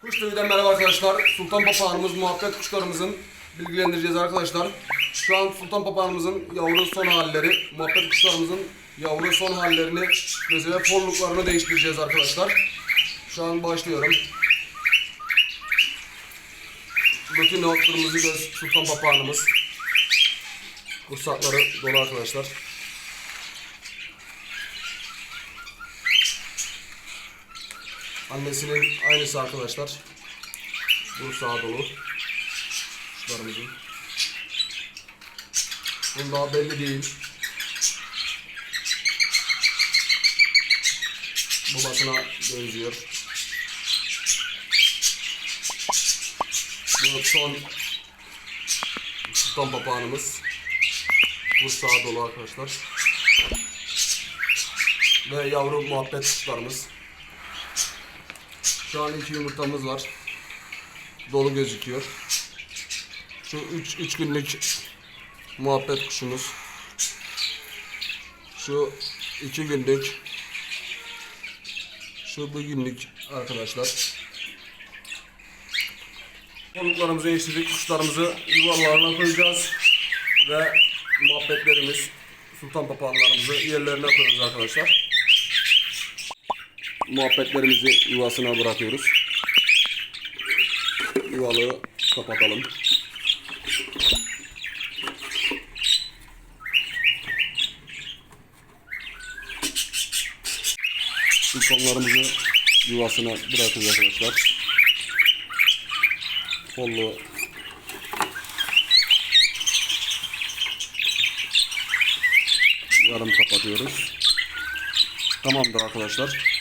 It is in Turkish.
Kuş TV'den merhaba arkadaşlar. Sultan papağanımız, muhabbet kuşlarımızın bilgilendireceğiz arkadaşlar. Şu an sultan papağanımızın yavru son halleri, muhabbet kuşlarımızın yavru son hallerini mesela forluklarını değiştireceğiz arkadaşlar. Şu an başlıyorum. Bütün o kırmızı göz sultan papağanımız. Kursakları dolu arkadaşlar. Annesinin aynısı arkadaşlar. Bu sağa dolu. Kuşlarımızın. Bunun daha belli değil. Babasına benziyor. Bu son sultan papağanımız. Bu sağa dolu arkadaşlar. Ve yavru muhabbet kuşlarımız. Şu an iki yumurtamız var. Dolu gözüküyor. Şu 3 3 günlük muhabbet kuşumuz. Şu 2 günlük. Şu bir günlük arkadaşlar. Konuklarımızı değiştirdik. Kuşlarımızı yuvalarına koyacağız. Ve muhabbetlerimiz, sultan papağanlarımızı yerlerine koyacağız arkadaşlar muhabbetlerimizi yuvasına bırakıyoruz. Yuvalığı kapatalım. Sultanlarımızı yuvasına bırakıyoruz arkadaşlar. Kollu yarım kapatıyoruz. Tamamdır arkadaşlar.